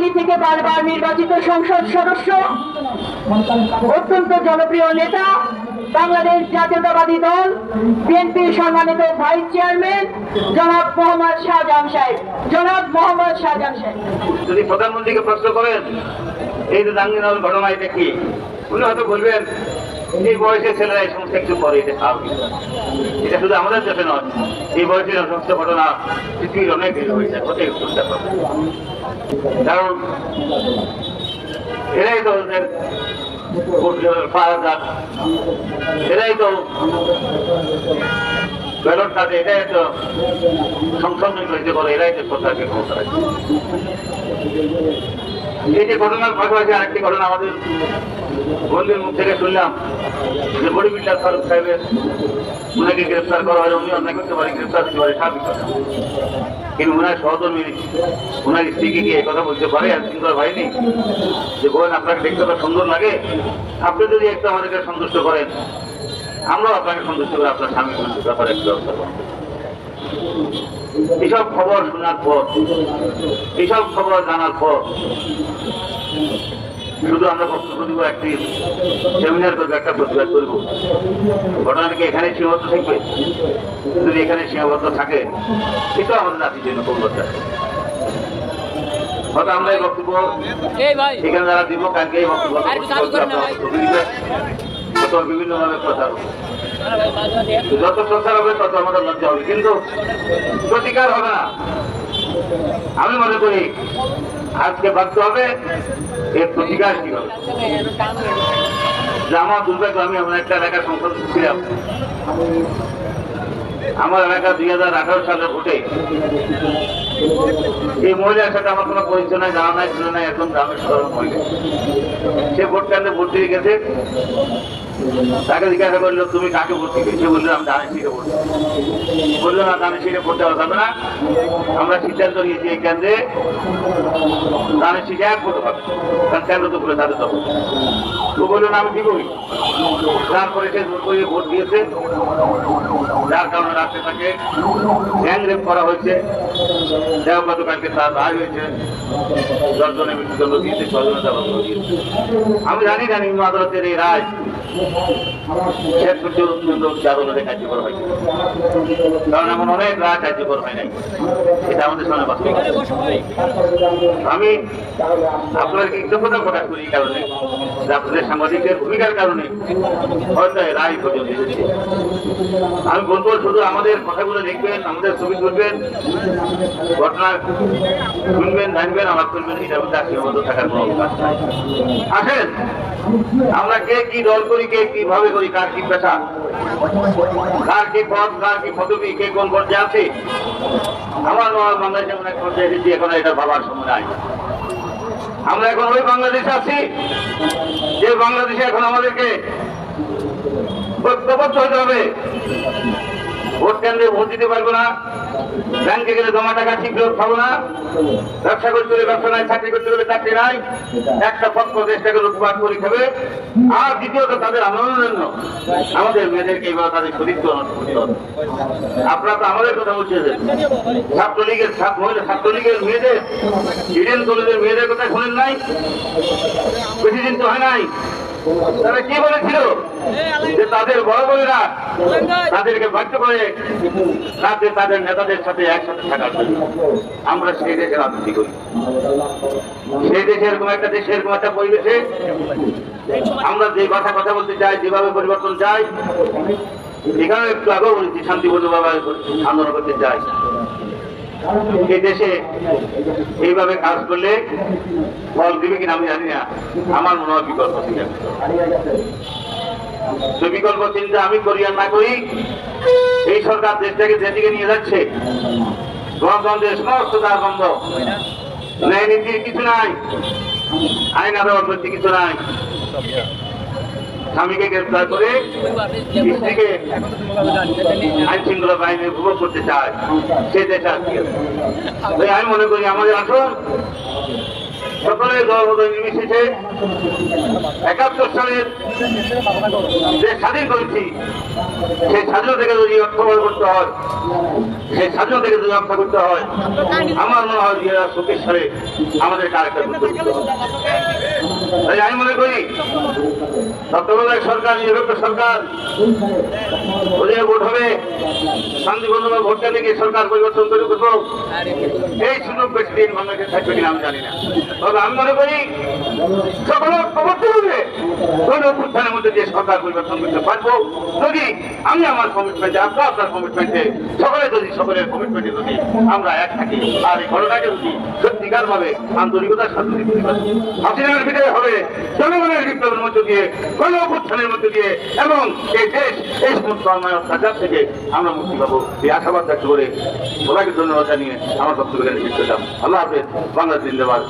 নোয়াখালী থেকে বারবার নির্বাচিত সংসদ সদস্য, অত্যন্ত জনপ্রিয় নেতা, বাংলাদেশ জাতীয়তাবাদী দল বিএনপির সম্মানিত ভাইস চেয়ারম্যান, জনাব মোহাম্মদ শাহজাহান সাহেব। জনাব মোহাম্মদ শাহজাহান সাহেব। যদি প্রধানমন্ত্রীকে প্রশ্ন করেন, এই যে দাঙ্গিনাল ঘটনা এটা কি, উনি হয়তো বলবেন এই ছেলেরা এই সমস্ত করে এটা স্বাভাবিক এটা শুধু আমাদের দেশে নয়, এই বয়সের সমস্ত ঘটনা পৃথিবীর অনেক হয়েছে কারণ এরাই তো এরাই তো ব্যালট কাটে এটাই তো হয়েছে বলে এরাই তো সরকারকে ক্ষমতা এই যে ঘটনার পাশাপাশি আরেকটি ঘটনা আমাদের বন্ধুর মুখ থেকে শুনলাম যে বড়ি বিল্ডার ফারুক সাহেবের উনাকে গ্রেফতার করা হয় উনি অন্যায় করতে পারে গ্রেফতার হতে পারে স্বাভাবিক কিন্তু উনার সহধর্মী উনার স্ত্রীকে গিয়ে কথা বলতে পারে? আর সুন্দর ভাইনি যে বলেন, আপনাকে দেখতে সুন্দর লাগে। আপনি যদি একটু আমাদেরকে সন্তুষ্ট করেন, আমরাও আপনাকে সন্তুষ্ট করে আপনার স্বামী সন্তুষ্ট ব্যাপারে ব্যবস্থা করব। এসব খবর শোনার পর, এসব খবর জানার পর শুধু আমরা বক্তব্য দিব একটি সেমিনার করব একটা প্রতিবাদ করব। ঘটনাটা কি এখানে সীমাবদ্ধ থাকবে? যদি এখানে সীমাবদ্ধ থাকে সেটাও আমাদের জাতির জন্য কৌলতা হয়তো আমরা এই বক্তব্য এখানে যারা দিব কালকে এই বক্তব্য। বিভিন্ন ভাবে প্রচার। যত প্রচার হবে তত আমাদের লজ্জা হবে। কিন্তু প্রতিকার হবে না। আমি মনে করি আজকে ভাবতে হবে, এর প্রতিকার কি হবে? জামা দুর্গা আমি আমার একটা এলাকা সংসদ ছিলাম। আমার এলাকা দুই হাজার আঠারো সালের ভোটে। এই মহিলার সাথে আমার কোনো পরিচয় নাই জানা নাই, ছিল নাই, এখন গ্রামের সাধারণ মহিলা। সে ভোট কেন্দ্রে ভোট দিয়ে গেছে। তাকে জিজ্ঞাসা করল, তুমি কাকে ভোট দিবে? সে বলল, আমি দানের সিটে ভোট। বলল, না দানের সিটে ভোট দেওয়া যাবে না। আমরা সিদ্ধান্ত নিয়েছি এই কেন্দ্রে দানের সিটে এক ভোট পাবে কারণ কেন্দ্র তো পুরো তাদের দখল। তো বলল, না, আমি দিবই। তারপরে সে ভোট দিয়েছে। যার কারণে রাস্তায় তাকে গ্যাং রেপ করা হয়েছে। দেহ গতকালকে তার রায় হয়েছে। দশজনের মৃত্যুদণ্ড দিয়েছে ছজনের দেওয়া দিয়েছে। আমি জানি না নিম্ন আদালতের এই রায়। শেষ পর্যন্ত আদালতে কার্যকর কারণ এমন অনেক রায় কার্যকর হয় নাই। এটা আমাদের সামনে বাস্তব। আমি আপনার কৃতজ্ঞতা প্রকাশ করি কারণে? আপনাদের সাংবাদিকের ভূমিকার কারণে হয়তো রায় পর্যন্ত এসেছে। আমি বলব শুধু আমাদের কথাগুলো দেখবেন, আমাদের ছবি তুলবেন, ঘটনা শুনবেন, জানবেন আমার করবেন, এটার মধ্যে আজকের মতো থাকার কোনো আসেন, আমরা কে কি দল করি, কে কীভাবে করি, কার কি পেশা? কার কি পদ, কার কি পদবি, কে কোন পর্যায়ে আছে? আমার বাংলাদেশে অনেক পর্যায়ে এসেছি, এখন এটা ভাবার সময় নাই। আমরা এখন ওই বাংলাদেশে আছি যে বাংলাদেশে এখন আমাদেরকে ঐক্যবদ্ধ হতে হবে। ভোট কেন্দ্রে ভোট দিতে পারব না। ব্যাংকে গেলে জমা টাকা ঠিক ফেরত পাবো না। ব্যবসা করতে হলে ব্যবসা নাই, চাকরি করতে হলে চাকরি নাই। একটা পক্ষ দেশটাকে লুটপাট করে খাবে আর দ্বিতীয়ত তাদের আন্দোলনের জন্য। আমাদের মেয়েদেরকে এইভাবে তাদের নষ্ট করতে হবে। আপনারা তো আমাদের কথা বলছেন ছাত্রলীগের ছাত্র মহিলা ছাত্রলীগের মেয়েদের, ইডেন কলেজের মেয়েদের কথা শোনেন নাই? বেশি দিন তো হয় নাই। তারা কি বলেছিল? যে তাদের বড় বোনেরা তাদেরকে বাধ্য করে রাতে তাদের নেতাদের সাথে একসাথে থাকার জন্য আমরা সেই দেশে রাজনীতি করি। সেই দেশে এরকম একটা দেশে এরকম একটা পরিবেশে আমরা যে কথা কথা বলতে চাই, যেভাবে পরিবর্তন চাই এখানে একটু আগেও বলেছি, শান্তিপূর্ণভাবে আন্দোলন করতে চাই। এই দেশে এইভাবে কাজ করলে ফল দিবে কিনা আমি জানি না। আমার মনে হয় বিকল্প তো বিকল্প চিন্তা আমি করি আর না করি, এই সরকার দেশটাকে যেদিকে নিয়ে যাচ্ছে, গণতন্ত্রের সমস্ত দ্বার বন্ধ। ন্যায় নীতির কিছু নাই, আইন আদালত কিছু নাই। স্বামীকে গ্রেফতার করে স্ত্রীকে আইন শৃঙ্খলা বাহিনী উপভোগ করতে চায়, সে দেশে আমি মনে করি আমাদের আসুন সকলে দলমত নির্বিশেষে একাত্তর সালের যে স্বাধীন করেছি সেই স্বাধীন থেকে যদি অর্থ ব্যয় করতে হয়, সেই স্বাধীন থেকে যদি রক্ষা করতে হয়, আমার মনে হয় যে শক্তিশালী আমাদের আরেকটা করতে হবে। তাই আমি মনে করি, তত্ত্বাবধায়ক সরকার, নিরপেক্ষ সরকার, ওদের ভোট হবে, শান্তিপূর্ণভাবে ভোট কেন্দ্রে গিয়ে সরকার পরিবর্তন করে করব এই সুযোগ বেশি দিন বাংলাদেশে থাকবে কিনা আমি জানি না তবে আমি মনে করি সকল প্রবর্তন কোন অভ্যুত্থানের মধ্যে দিয়ে সরকার পরিবর্তন করতে পারব যদি আমি আমার কমিটমেন্টে আপনার আপনার কমিটমেন্টে সকলে যদি, সকলের কমিটমেন্টে যদি আমরা এক থাকি, আর এই ঘটনাকে যদি সত্যিকার ভাবে আন্তরিকতার সাথে হাসিনার ভিতরে হবে, জনগণের বিপ্লবের মধ্য দিয়ে, কোন অভ্যুত্থানের মধ্য দিয়ে, এবং এই দেশ, এই সমস্ত অন্যায় অত্যাচার থেকে আমরা মুক্তি পাবো। এই আশাবাদ ব্যক্ত করে সবাইকে ধন্যবাদ জানিয়ে আমার বক্তব্য শেষ করলাম আল্লাহ হাফেজ। বাংলাদেশ জিন্দাবাদ।